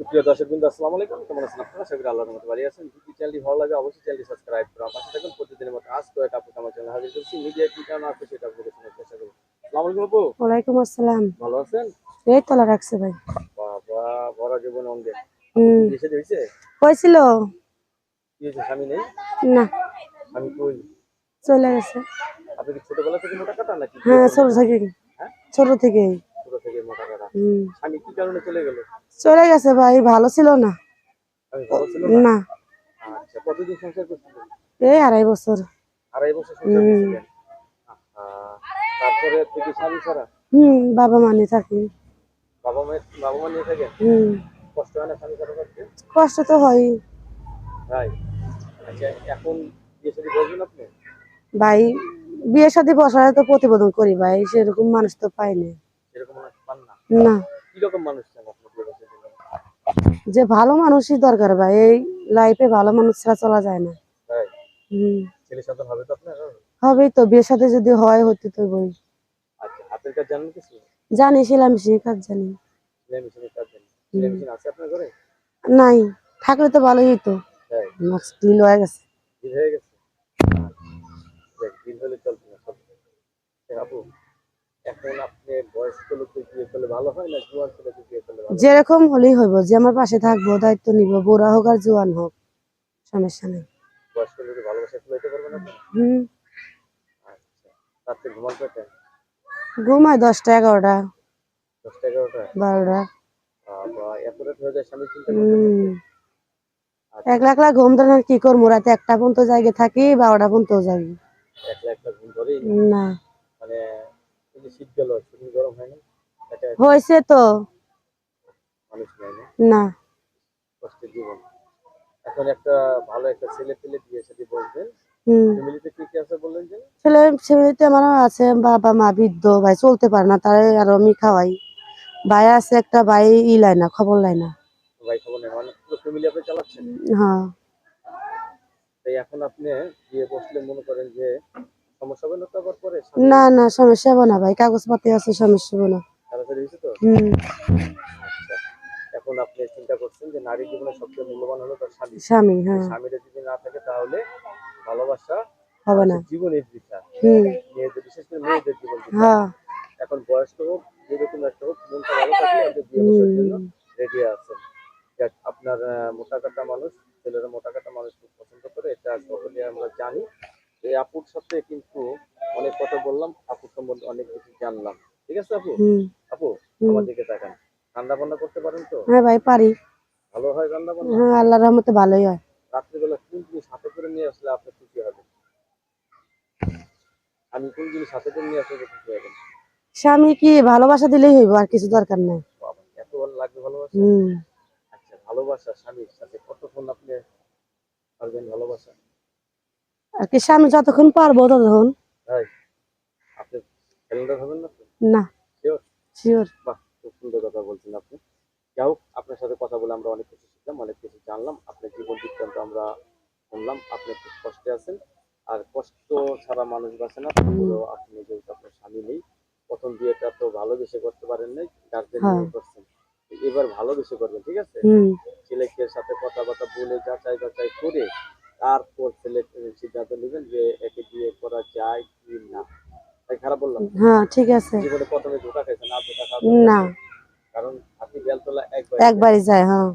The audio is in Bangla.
সুপ্রিয় দর্শক বিন্দু আসসালামু আলাইকুম। কেমন আছেন আপনারা? সবাই আল্লাহর মতো বাড়ি আছেন। যদি চ্যানেলটি ভালো লাগে অবশ্যই চ্যানেলটি সাবস্ক্রাইব করুন পাশে থাকুন। প্রতিদিনের মতো আজ তো আপু আমার চ্যানেল হাজির করছি মিডিয়া কি কারণ আছে সেটা আপনাদের শোনার চেষ্টা করব আসসালামু আলাইকুম আপু। ওয়ালাইকুম আসসালাম। ভালো আছেন? এই তোলা রাখছে ভাই। বাবা বড় জীবন অঙ্গে। হুম। দেশে হয়েছে? হয়েছিল। কি হয়েছে? স্বামী নেই? না। আমি কই? চলে গেছে। আপনি কি ছোটবেলা থেকে মোটা কাটা নাকি? হ্যাঁ ছোট থেকে হ্যাঁ? ছোট থেকে ছোট থেকে মোটা কাটা। আমি কি কারণে চলে গেল? চলে গেছে ভাই ভালো ছিল না। না? আচ্ছা এই আড়াই বছর। আড়াই বছর আহা, তারপরে থেকে স্বামী ছাড়া? হুম বাবা মানে থাকি। বাবা মায়ের বাবা মা নিয়ে থাকেন? হুম। কষ্ট হয় না স্বামী ছাড়া করতে কষ্ট তো হয় তাই? আচ্ছা এখন বিয়ে শাদী আপনি? ভাই বিয়ের সাথে বসায় তো প্রতিবেদন করি ভাই সেরকম মানুষ তো পাই না এরকম মানুষ পান না? না। কীরকম মানুষ চান আপনি বিয়ে করতে গেলে? যে ভালো মানুষই দরকার ভাই। এই লাইফে ভালো মানুষ ছাড়া চলা যায় না। হবে তো হবেই তো বিয়ের সাথে যদি হয় হতে তো বই আচ্ছা কাজ জানি কাজ জানি। সেলাই কাজ মেশিন আপনার ঘরে? নাই থাকলে তো ভালোই হতো তাই? হয়ে গেছে। হয়ে গেছে? দেখ হলে চলবে না আপু যেরকম হলেই হইব যে আমার পাশে থাকব দায়িত্ব নিব বুড়া হোক আর জোয়ান হোক সমস্যা নেই। আচ্ছা ঘুমায় দশটা এগারোটা। বারোটা। আচ্ছা। একলা একলা ঘুম ধরে কি করব? রাতে একটা পর্যন্ত জায়গায় থাকি বারোটা পর্যন্ত যাবি না। মানে শীত গেল গরম হয় না হয়েছে তো। না। জীবন। এখন একটা ভালো একটা ছেলে পেলে বিয়ে সাথে বলবেন ফ্যামিলিতে কি কি আছে বললেন যে? ছেলে ছেলেতে আমার আছে বাবা মা বৃদ্ধ। ভাই চলতে পারে না তারে আরও আমি খাওয়াই। ভাই আছে একটা ভাই ই লাই না খবর লাই না। ভাই খবর নেই মানে পুরো ফ্যামিলি আপনি চালাচ্ছেন? হ্যাঁ। তাই এখন আপনি বিয়ে বসলে মনে করেন যে না না না সমস্যা হব না ভাই কাগজপাতি আছে সমস্যা হব না। আচ্ছা এখন আপনি চিন্তা করছেন যে নারী জীবনে সবচেয়ে মূল্যবান হলো তার স্বামী। স্বামী হ্যাঁ। যদি না থাকে তাহলে ভালোবাসা হবে না। জীবনের হম। মেয়েদের বিশেষ করে মেয়েদের জীবন হ্যাঁ। এখন বয়স্ক হোক যেরকম একটা হোক মনটা ভালো থাকলে আপনি বিয়ে বসার জন্য রেডি আছেন। আপনার মোটা কাটা মানুষ ছেলেরা মোটা কাটা মানুষ খুব পছন্দ করে এটা সকলে আমরা জানি। এই আপুর সাথে কিন্তু অনেক কথা বললাম আপুর সম্বন্ধে অনেক কিছু জানলাম। ঠিক আছে আপু? আপু আমার দিকে তাকান। রান্না বান্না করতে পারেন তো? হ্যাঁ ভাই পারি। ভালো হয় রান্না বান্না হ্যাঁ আল্লাহর রহমতে ভালোই হয়। রাত্রিবেলা কোন জিনিস হাতে করে নিয়ে আসলে আপনার খুশি হবে? আমি কোন জিনিস হাতে করে নিয়ে আসলে খুশি হবেন স্বামী কি ভালোবাসা দিলেই হইব আর কিছু দরকার নাই। এত ভালো লাগবে ভালোবাসা? আচ্ছা ভালোবাসা স্বামীর সাথে কতক্ষণ আপনি পারবেন ভালোবাসা? আর কি স্বামী যতক্ষণ পারব ততক্ষণ। না শিওর বাহ খুব সুন্দর কথা বলছেন আপনি। যাই হোক আপনার সাথে কথা বলে আমরা অনেক কিছু শিখলাম অনেক কিছু জানলাম। আপনার জীবন বৃত্তান্ত আমরা শুনলাম আপনি খুব কষ্টে আছেন। আর কষ্ট ছাড়া মানুষ বাঁচে না আপনি যেহেতু আপনার স্বামী নেই প্রথম বিয়েটা তো ভালোবেসে করতে পারেন নাই গার্জেন হ্যাঁ। নিয়ে করছেন। এবার ভালোবেসে করবেন ঠিক আছে? ছেলেকে সাথে কথাবার্তা বলে যাচাই বাছাই করে তারপর ছেলে সিদ্ধান্ত নেবেন যে একে বিয়ে করা যায় কি না। তাই খারাপ বললাম? হ্যাঁ ঠিক আছে। জীবনে প্রথমে ধোকা খাইছেন আর ধোকা না। কারণ হাতি বেলতলা একবার একবারই যায় হ্যাঁ।